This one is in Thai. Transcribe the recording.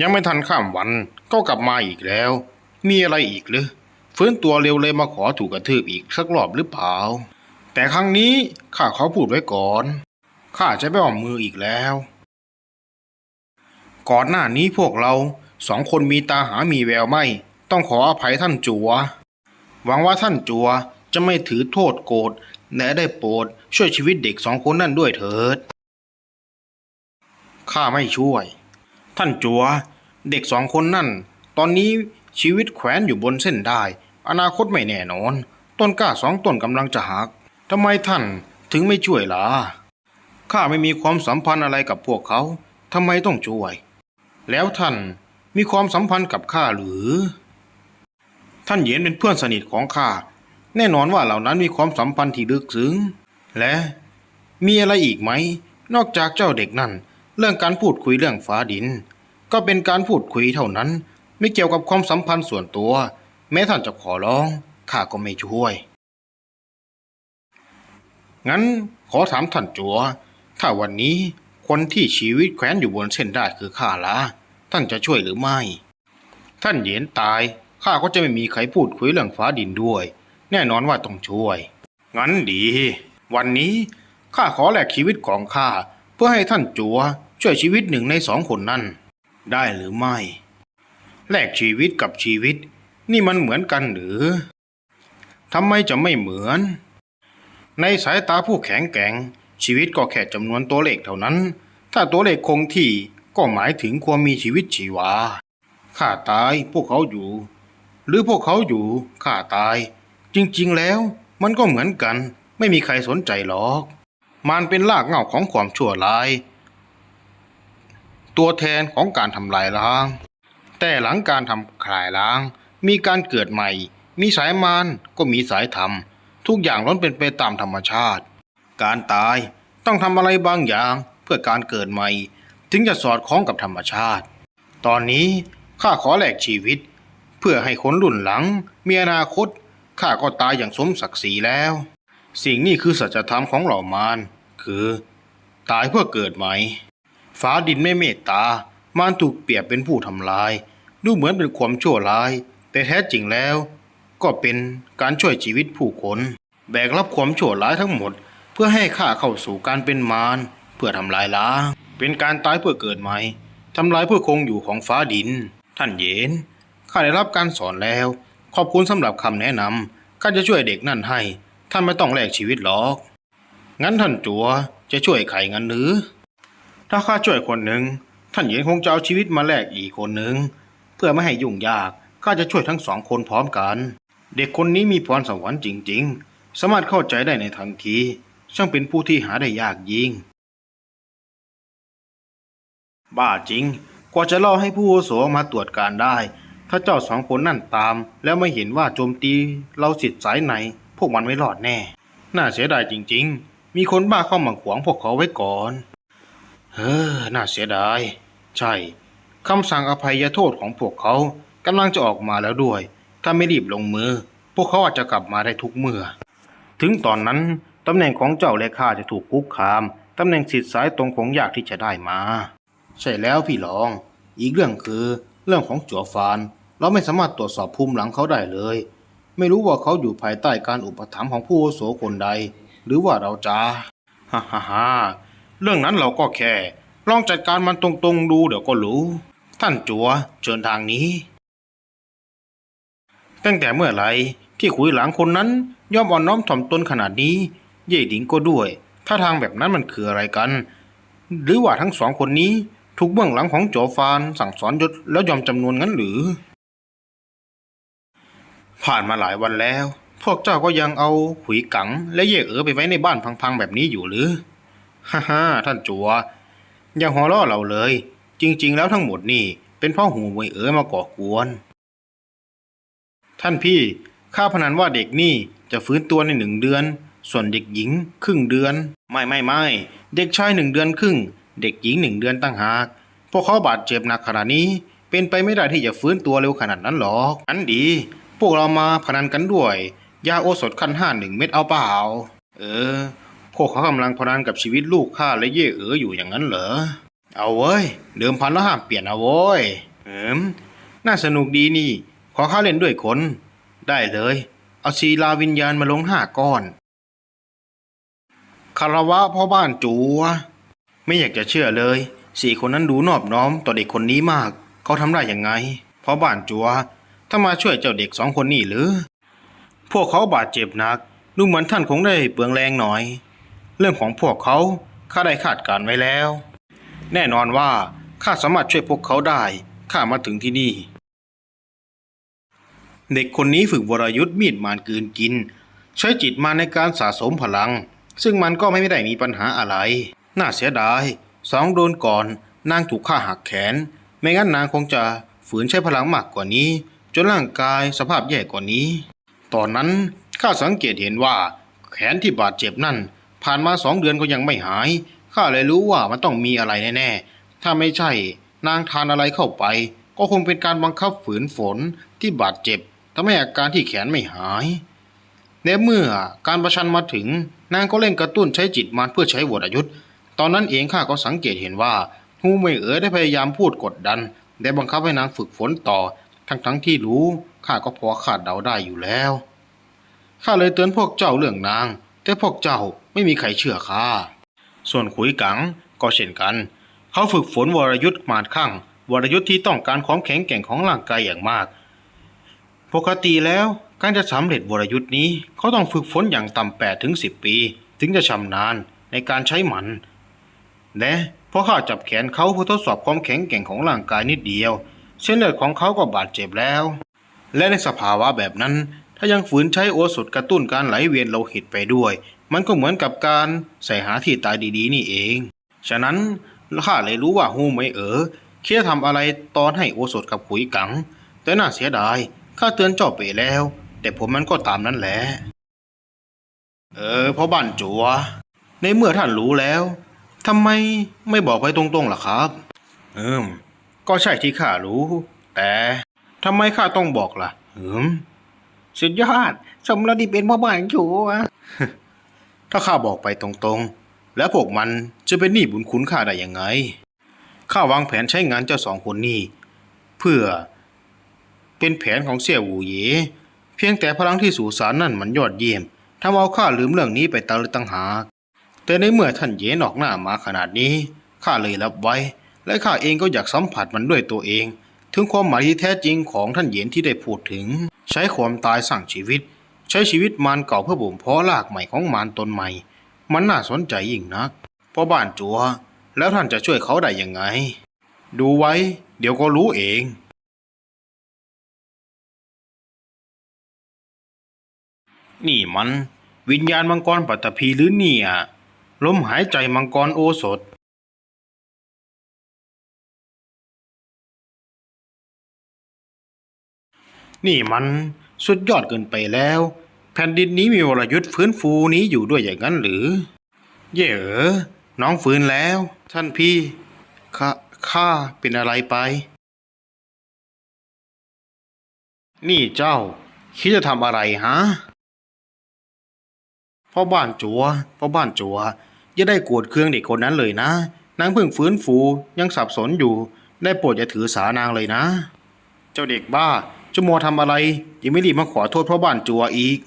ยังไม่ทันข้ามวันก็กลับมาอีกแล้ว มีอะไรอีกหรือฟื้นตัวเร็วเลยมาขอถูกกระทืบอีกสักรอบหรือเปล่า แต่ครั้งนี้ข้าขอพูดไว้ก่อน ข้าจะไม่ออมมืออีกแล้ว ก่อนหน้านี้พวกเราสองคนมีตาหามีแววไม่ ต้องขออภัยท่านจัว หวังว่าท่านจัวจะไม่ถือโทษโกรธและได้โปรดช่วยชีวิตเด็กสองคนนั่นด้วยเถิด ข้าไม่ช่วย ท่านจัว เด็กสองคนนั่น ตอนนี้ชีวิตแขวนอยู่บนเส้นได้ อนาคตไม่แน่นอน ต้นกล้าสองต้นกำลังจะหักทำไมท่านถึงไม่ช่วยล่ะข้าไม่มีความสัมพันธ์อะไรกับพวกเขาทำไมต้องช่วย แล้วท่านมีความสัมพันธ์กับข้าหรือ ท่านเยียนเป็นเพื่อนสนิทของข้าแน่นอนว่าเหล่านั้นมีความสัมพันธ์ที่ลึกซึ้งและมีอะไรอีกไหม นอกจากเจ้าเด็กนั่น เรื่องการพูดคุยเรื่องฟ้าดิน ก็เป็นการพูดคุยเท่านั้น ไม่เกี่ยวกับความสัมพันธ์ส่วนตัว แม้ท่านจะขอร้องข้าก็ไม่ช่วย งั้นขอถามท่านจัว ถ้าวันนี้คนที่ชีวิตแขวนอยู่บนเส้นได้คือข้าละท่านจะช่วยหรือไม่ ท่านเหยียนตายข้าก็จะไม่มีใครพูดคุยเรื่องฟ้าดินด้วย แน่นอนว่าต้องช่วย งั้นดี วันนี้ข้าขอแลกชีวิตของข้าเพื่อให้ท่านจัว ช่วยชีวิตหนึ่งในสองคนนั้น ได้หรือไม่แลกชีวิตกับชีวิต นี่มันเหมือนกันหรือทำไมจะไม่เหมือน ในสายตาผู้แข็งแกร่ง ชีวิตก็แค่จำนวนตัวเลขเท่านั้น ถ้าตัวเลขคงที่ก็หมายถึงความมีชีวิตชีวาข้าตายพวกเขาอยู่ หรือพวกเขาอยู่ข้าตาย จริงๆแล้ว มันก็เหมือนกัน ไม่มีใครสนใจหรอก มันเป็นรากเหง้าของความชั่วร้าย ตัวแทนของการทำลายล้าง แต่หลังการทำคลายล้าง มีการเกิดใหม่ มีสายมารก็มีสายธรรม ทุกอย่างล้วนเป็นไปตามธรรมชาติ การตายต้องทำอะไรบางอย่างเพื่อการเกิดใหม่ ถึงจะสอดคล้องกับธรรมชาติ ตอนนี้ข้าขอแลกชีวิต เพื่อให้คนรุ่นหลัง มีอนาคตข้าก็ตายอย่างสมศักดิ์ศรีแล้ว สิ่งนี้คือสัจธรรมของเหล่ามารคือ ตายเพื่อเกิดใหม่ ฟ้าดินไม่เมตตา มารถูกเปรียบเป็นผู้ทำลาย ดูเหมือนเป็นความชั่วร้าย แต่แท้จริงแล้ว ก็เป็นการช่วยชีวิตผู้คนแบกรับความชั่วร้ายทั้งหมด เพื่อให้ข้าเข้าสู่การเป็นมารเพื่อทำลายล้างเป็นการตายเพื่อเกิดใหม่ทำลายเพื่อคงอยู่ของฟ้าดิน ท่านเยนข้าได้รับการสอนแล้ว ขอบคุณสำหรับคำแนะนำข้าจะช่วยเด็กนั่นให้ ท่านไม่ต้องแลกชีวิตหรอก งั้นท่านจัวจะช่วยใครงั้นหรือ ถ้าข้าช่วยคนหนึ่งท่านเหยียนคงจะเอาชีวิตมาแลกอีกคนหนึ่งเพื่อไม่ให้ยุ่งยากข้าจะช่วยทั้งสองคนพร้อมกัน เด็กคนนี้มีพรสวรรค์จริง ๆ สามารถเข้าใจได้ในทันทีช่างเป็นผู้ที่หาได้ยากยิ่ง บ้าจริง กว่าจะล่อให้ผู้อาวุโสมาตรวจการได้ ถ้าเจ้าสองคนนั่นตาม แล้วไม่เห็นว่าโจมตีเราสิทธิ์สายไหน พวกมันไม่รอดแน่ น่าเสียดายจริง ๆ มีคนบ้าเข้ามาขวางพวกเขาไว้ก่อน เฮ้อน่าเสียดาย ใช่คำสั่งอภัยโทษของพวกเขากำลังจะออกมาแล้วด้วย ถ้าไม่รีบลงมือ พวกเขาอาจจะกลับมาได้ทุกเมื่อ ถึงตอนนั้นตำแหน่งของเจ้าและข้าจะถูกคุกคามตำแหน่งสิทธิ์สายตรงคงยากที่จะได้มา ใช่แล้วพี่รอง อีกเรื่องคือ เรื่องของจัวฟาน เราไม่สามารถตรวจสอบภูมิหลังเขาได้เลย ไม่รู้ว่าเขาอยู่ภายใต้การอุปถัมภ์ของผู้อาวุโสคนใด หรือว่าเราจะฮ่าฮ่าฮ่า เรื่องนั้นเราก็แค่ลองจัดการมันตรงๆดูเดี๋ยวก็รู้ ท่านจัวเชิญทางนี้ ตั้งแต่เมื่อไหร่ที่ขุยหลังคนนั้นยอมอ่อนน้อมถ่อมตนขนาดนี้ เย่หลิงก็ด้วยถ้าทางแบบนั้นมันคืออะไรกัน หรือว่าทั้งสองคนนี้ถูกเบื้องหลังของโจฟานสั่งสอนยศแล้วยอมจำนวนงั้นหรือ ผ่านมาหลายวันแล้ว พวกเจ้าก็ยังเอาขุยกังและเย่เอ๋อไปไว้ในบ้านพังๆแบบนี้อยู่หรือ ฮ่าฮ่าท่านจัว อย่าหัวเราะเราเลย จริง ๆ แล้วทั้งหมดนี่ เป็นพ่อหูมวยเอ๋อมาก่อกวน ท่านพี่ ข้าพนันว่าเด็กนี่จะฟื้นตัวในหนึ่งเดือน ส่วนเด็กหญิงครึ่งเดือน ไม่ไม่ไม่ เด็กชายหนึ่งเดือนครึ่ง เด็กหญิงหนึ่งเดือนตั้งหาก พวกเขาบาดเจ็บหนักขนาดนี้ เป็นไปไม่ได้ที่จะฟื้นตัวเร็วขนาดนั้นหรอกอันดี พวกเรามาพนันกันด้วย ยาโอสถขั้นห้าหนึ่งเม็ดเอาเปล่า เออ พวกเขากำลังพนันกับชีวิตลูกข้าและเย่เอ๋ออยู่อย่างนั้นเหรอ เอาเว้ย เดิมพันแล้วห้ามเปลี่ยนเอาโว้ยเอิมน่าสนุกดีนี่ ขอข้าเล่นด้วยคน ได้เลย เอาชีลาวิญญาณมาลงห้าก้อนคารวะพ่อบ้านจูวไม่อยากจะเชื่อเลย สี่คนนั้นดูนอบน้อมต่อเด็กคนนี้มาก เขาทำได้ยังไงพ่อบ้านจัวถ้ามาช่วยเจ้าเด็กสองคนนี่หรือ พวกเขาบาดเจ็บหนักดูเหมือนท่านคงได้เปลืองแรงหน่อย เรื่องของพวกเขาข้าได้คาดการณ์ไว้แล้ว แน่นอนว่าข้าสามารถช่วยพวกเขาได้ข้ามาถึงที่นี่ เด็กคนนี้ฝึกวรยุทธ์มีดมานกืนกิน ใช้จิตมาในการสะสมพลัง ซึ่งมันก็ไม่ได้มีปัญหาอะไร น่าเสียดายสองโดนก่อนนางถูกฆ่าหักแขน ไม่งั้นนางคงจะฝืนใช้พลังมากกว่านี้ จนร่างกายสภาพแย่กว่านี้ ตอนนั้นข้าสังเกตเห็นว่าแขนที่บาดเจ็บนั่น ผ่านมาสองเดือนก็ยังไม่หาย ข้าเลยรู้ว่ามันต้องมีอะไรแน่ๆ ถ้าไม่ใช่ นางทานอะไรเข้าไป ก็คงเป็นการบังคับฝืนฝนที่บาดเจ็บทำให้อาการที่แขนไม่หายและเมื่อการประชันมาถึง นางก็เล่นกระตุ้นใช้จิตมารเพื่อใช้วรยุทธ์ตอนนั้นเองข้าก็สังเกตเห็นว่าฮูเมยเอ๋อได้พยายามพูดกดดันและบังคับให้นางฝึกฝนต่อ ทั้งๆที่รู้ข้าก็พอคาดเดาได้อยู่แล้วข้าเลยเตือนพวกเจ้าเรื่องนาง แต่พวกเจ้า ไม่มีใครเชื่อข้าส่วนขุยกังก็เช่นกัน เขาฝึกฝนวรยุทธ์มาดข้างวรยุทธ์ที่ต้องการความแข็งแกร่งของร่างกายอย่างมาก ปกติแล้วการจะสำเร็จวรยุทธ์นี้เขาต้องฝึกฝนอย่างต่ำแปดถึงสิบปี ถึงจะชำนาญในการใช้มัน และพอข้าจับแขนเขาเพื่อทดสอบความแข็งแกร่งของร่างกายนิดเดียว เส้นเลือดของเขาก็บาดเจ็บแล้ว และในสภาวะแบบนั้น ถ้ายังฝืนใช้โอสถกระตุ้นการไหลเวียนโลหิตไปด้วย มันก็เหมือนกับการใส่หาที่ตายดีๆ นี่เอง ฉะนั้นข้าเลยรู้ว่าฮูไม่เอ๋อเคียทำอะไรตอนให้โอสถกับขุยกัง แต่น่าเสียดายข้าเตือนเจ้าไปแล้ว แต่ผมมันก็ตามนั้นแหละ เออพ่อบ้านจัว ในเมื่อท่านรู้แล้วทำไมไม่บอกไปตรงๆล่ะครับเอิมก็ใช่ที่ข้ารู้ แต่ทำไมข้าต้องบอกล่ะเอิมสุดยอดสมแล้วที่เป็นพ่อบ้านจัว ถ้าข้าบอกไปตรงๆ แล้วพวกมันจะเป็นหนี้บุญคุณข้าได้ยังไง ข้าวางแผนใช้งานเจ้าสองคนนี้ เพื่อเป็นแผนของเสี่ยหวูเหยเพียงแต่พลังที่สู่สารนั่นมันยอดเยี่ยมทำเอาข้าลืมเรื่องนี้ไปตาเลยตั้งหากแต่ในเมื่อท่านเหยนอกหน้ามาขนาดนี้ข้าเลยรับไว้ และข้าเองก็อยากสัมผัสมันด้วยตัวเอง ถึงความหมายที่แท้จริงของท่านเยนที่ได้พูดถึง ใช้ความตายสร้างชีวิต ใช้ชีวิตมารเก่าเพื่อบ่มเพาะรากใหม่ของมารตนใหม่ มันน่าสนใจยิ่งนักเพราะบ้านจัว แล้วท่านจะช่วยเขาได้ยังไง ดูไว้ เดี๋ยวก็รู้เองนี่มัน วิญญาณมังกรปัตตภีหรือเนี่ยลมหายใจมังกรโอสถ นี่มัน สุดยอดเกินไปแล้ว แผ่นดินนี้มีวรยุทธ์ฟื้นฟูนี้อยู่ด้วยอย่างนั้นหรือ เย่เออน้องฟื้นแล้ว ท่านพี่ข้าข้าเป็นอะไรไป นี่เจ้า คิดจะทำอะไรฮะพ่อบ้านจัวพ่อบ้านจัวอย่าได้กรธเครื่องเด็กคนนั้นเลยนะนางเพิ่งฟื้นฟูยังสับสนอยู่ ได้โปรดอย่าถือสานางเลยนะ เจ้าเด็กบ้า จะมัวทำอะไรยังไม่รีบมาขอโทษพ่อบ้านจัวอีก